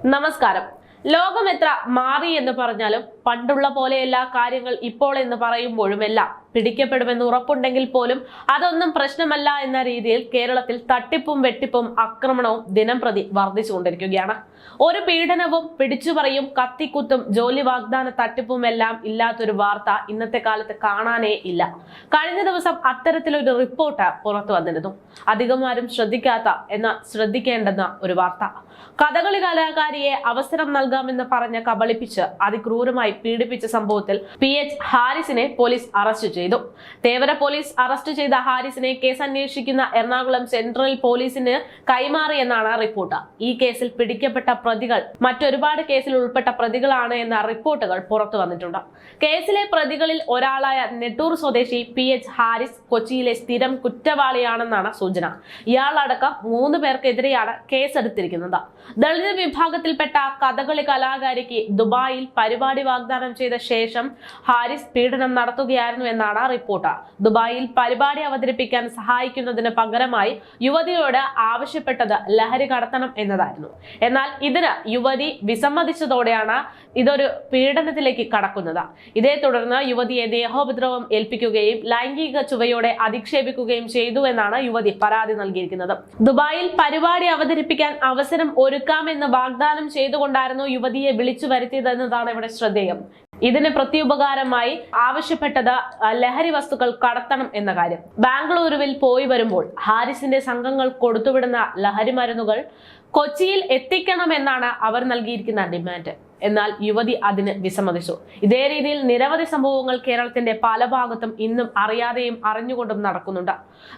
നമസ്കാരം. ലോകം എത്ര മാറി എന്ന് പറഞ്ഞാലും പണ്ടുള്ള പോലെയല്ല കാര്യങ്ങൾ ഇപ്പോൾ എന്ന് പറയുമ്പോഴും എല്ലാം പിടിക്കപ്പെടുമെന്ന് ഉറപ്പുണ്ടെങ്കിൽ പോലും അതൊന്നും പ്രശ്നമല്ല എന്ന രീതിയിൽ കേരളത്തിൽ തട്ടിപ്പും വെട്ടിപ്പും ആക്രമണവും ദിനം പ്രതി വർദ്ധിച്ചുകൊണ്ടിരിക്കുകയാണ്. ഒരു പീഡനവും പിടിച്ചുപറിയും കത്തിക്കുത്തും ജോലി വാഗ്ദാന തട്ടിപ്പും എല്ലാം ഇല്ലാത്തൊരു വാർത്ത ഇന്നത്തെ കാലത്ത് കാണാനേ ഇല്ല. കഴിഞ്ഞ ദിവസം അത്തരത്തിലൊരു റിപ്പോർട്ട് പുറത്തു വന്നിരുന്നു. അധികം ആരും ശ്രദ്ധിക്കാത്ത എന്ന ശ്രദ്ധിക്കേണ്ടെന്ന ഒരു വാർത്ത. കഥകളി കലാകാരിയെ അവസരം നൽകാമെന്ന് പറഞ്ഞ് കബളിപ്പിച്ച് അതിക്രൂരമായി പീഡിപ്പിച്ച സംഭവത്തിൽ P H ഹാരിസിനെ police arrest Thevara police arrest ചെയ്ത ഹാരിസിനെ കേസ് അന്വേഷിക്കുന്ന എറണാകുളം സെൻട്രൽ പോലീസിന് കൈമാറിയെന്നാണ് റിപ്പോർട്ട്. ഈ കേസിൽ പിടിക്കപ്പെട്ട പ്രതികൾ മറ്റൊരുപാട് കേസിൽ ഉൾപ്പെട്ട പ്രതികളാണ് എന്ന റിപ്പോർട്ടുകൾ പുറത്തു വന്നിട്ടുണ്ട്. കേസിലെ പ്രതികളിൽ ഒരാളായ നെട്ടൂർ സ്വദേശി പി എച്ച് ഹാരിസ് കൊച്ചിയിലെ സ്ഥിരം കുറ്റവാളിയാണെന്നാണ് സൂചന. ഇയാളടക്കം മൂന്ന് പേർക്കെതിരെയാണ് കേസെടുത്തിരിക്കുന്നത്. ദളിത് വിഭാഗത്തിൽപ്പെട്ട കഥകളി കലാകാരിക്ക് ദുബായിൽ പരിപാടി വാഗ്ദാനം ചെയ്ത ശേഷം ഹാരിസ് പീഡനം നടത്തുകയായിരുന്നു എന്നാണ് റിപ്പോർട്ട്. ദുബായിൽ പരിപാടി അവതരിപ്പിക്കാൻ സഹായിക്കുന്നതിന് പകരമായി യുവതിയോട് ആവശ്യപ്പെട്ടത് ലഹരി കടത്തണം എന്നതായിരുന്നു. എന്നാൽ ഇതിന് യുവതി വിസമ്മതിച്ചതോടെയാണ് ഇതൊരു പീഡനത്തിലേക്ക് കടക്കുന്നത്. ഇതേ തുടർന്ന് യുവതിയെ ദേഹോപദ്രവം ഏൽപ്പിക്കുകയും ലൈംഗിക ചുവയോടെ അധിക്ഷേപിക്കുകയും ചെയ്തു എന്നാണ് യുവതി പരാതി നൽകിയിരിക്കുന്നത്. ദുബായിൽ പരിപാടി അവതരിപ്പിക്കാൻ അവസരം ഒരുക്കാമെന്ന് വാഗ്ദാനം ചെയ്തുകൊണ്ടായിരുന്നു യുവതിയെ വിളിച്ചു വരുത്തിയതെന്നതാണ് ഇവിടെ ശ്രദ്ധേയം. ഇതിന് പ്രത്യുപകാരമായി ആവശ്യപ്പെട്ടത് ലഹരി വസ്തുക്കൾ കടത്തണം എന്ന കാര്യം. ബാംഗ്ലൂരുവിൽ പോയി വരുമ്പോൾ ഹാരിസിന്റെ സംഘങ്ങൾ കൊടുത്തുവിടുന്ന ലഹരി മരുന്നുകൾ കൊച്ചിയിൽ എത്തിക്കണമെന്നാണ് അവർ നൽകിയിരിക്കുന്ന ഡിമാൻഡ്. എന്നാൽ യുവതി അതിന് വിസമ്മതിച്ചു. ഇതേ രീതിയിൽ നിരവധി സംഭവങ്ങൾ കേരളത്തിന്റെ പല ഭാഗത്തും ഇന്നും അറിയാതെയും അറിഞ്ഞുകൊണ്ടും നടക്കുന്നുണ്ട്.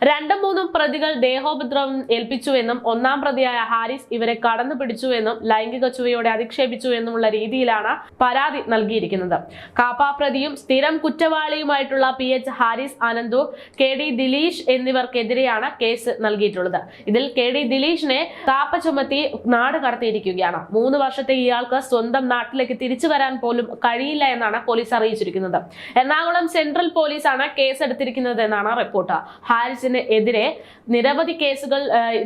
രണ്ടും മൂന്നും പ്രതികൾ ദേഹോപദ്രവം ഏൽപ്പിച്ചുവെന്നും ഒന്നാം പ്രതിയായ ഹാരിസ് ഇവരെ കടന്നു പിടിച്ചുവെന്നും ലൈംഗിക ചുവയോടെ അധിക്ഷേപിച്ചു എന്നുമുള്ള രീതിയിലാണ് പരാതി നൽകിയിരിക്കുന്നത്. കാപ്പാപ്രതിയും സ്ഥിരം കുറ്റവാളിയുമായിട്ടുള്ള P H Haris Anandu K D Dileesh എന്നിവർക്കെതിരെയാണ് case നൽകിയിട്ടുള്ളത്. ഇതിൽ കെ ഡി ദിലീഷിനെ കാപ്പ ചുമത്തി നാട് കടത്തിയിരിക്കുകയാണ്. മൂന്ന് വർഷത്തെ ഇയാൾക്ക് സ്വന്തം നാട്ടിലേക്ക് തിരിച്ചു വരാൻ പോലും കഴിയില്ല എന്നാണ് പോലീസ് അറിയിച്ചിരിക്കുന്നത്. എറണാകുളം സെൻട്രൽ പോലീസാണ് കേസ് എടുത്തിരിക്കുന്നത് എന്നാണ് റിപ്പോർട്ട്. ഹാരിസിന് എതിരെ നിരവധി കേസുകൾ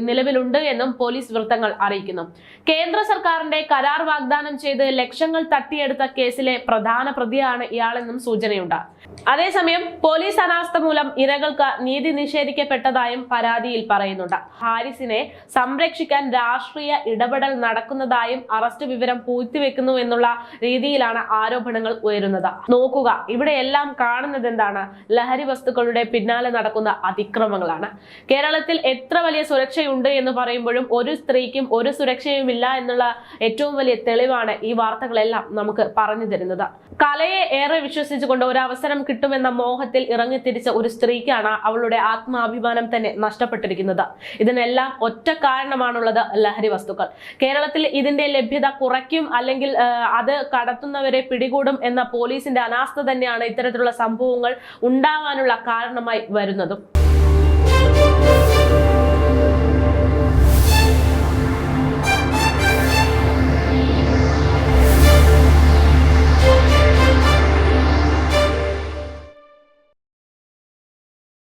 നിലവിലുണ്ട് എന്നും പോലീസ് വൃത്തങ്ങൾ അറിയിക്കുന്നു. കേന്ദ്ര സർക്കാരിന്റെ കരാർ വാഗ്ദാനം ചെയ്ത് ലക്ഷങ്ങൾ തട്ടിയെടുത്ത കേസിലെ പ്രധാന പ്രതിയാണ് ഇയാളെന്നും സൂചനയുണ്ട്. അതേസമയം പോലീസ് അനാസ്ഥ മൂലം ഇരകൾക്ക് നീതി നിഷേധിക്കപ്പെട്ടതായും പരാതിയിൽ പറയുന്നുണ്ട്. ഹാരിസിനെ സംരക്ഷിക്കാൻ രാഷ്ട്രീയ ഇടപെടൽ നടക്കുന്നതായും അറസ്റ്റ് വിവരം പൂഴ്ത്തിവെക്കുന്നു എന്നുള്ള രീതിയിലാണ് ആരോപണങ്ങൾ ഉയരുന്നത്. നോക്കുക ഇവിടെ എല്ലാം കാണുന്നത് എന്താണ്? ലഹരി വസ്തുക്കളുടെ പിന്നാലെ നടക്കുന്ന അതിക്രമങ്ങളാണ്. കേരളത്തിൽ എത്ര വലിയ സുരക്ഷയുണ്ട് എന്ന് പറയുമ്പോഴും ഒരു സ്ത്രീക്കും ഒരു സുരക്ഷയും ഇല്ല എന്നുള്ള ഏറ്റവും വലിയ തെളിവാണ് ഈ വാർത്തകളെല്ലാം നമുക്ക് പറഞ്ഞു തരുന്നത്. കലയെ ഏറെ വിശ്വസിച്ചുകൊണ്ട് ഒരു അവസരം കിട്ടുമെന്ന മോഹത്തിൽ ഇറങ്ങിത്തിരിച്ച ഒരു സ്ത്രീക്കാണ് അവളുടെ ആത്മാഭിമാനം തന്നെ നഷ്ടപ്പെട്ടിരിക്കുന്നത്. ഇതിനെല്ലാം ഒറ്റ കാരണമാണുള്ളത് ലഹരി വസ്തുക്കൾ. കേരളത്തിൽ ഇതിന്റെ ലഭ്യത കുറയ്ക്കും അല്ലെങ്കിൽ അത് കടത്തുന്നവരെ പിടികൂടും എന്ന പോലീസിന്റെ അനാസ്ഥ തന്നെയാണ് ഇത്തരത്തിലുള്ള സംഭവങ്ങൾ ഉണ്ടാവാനുള്ള കാരണമായി വരുന്നതും.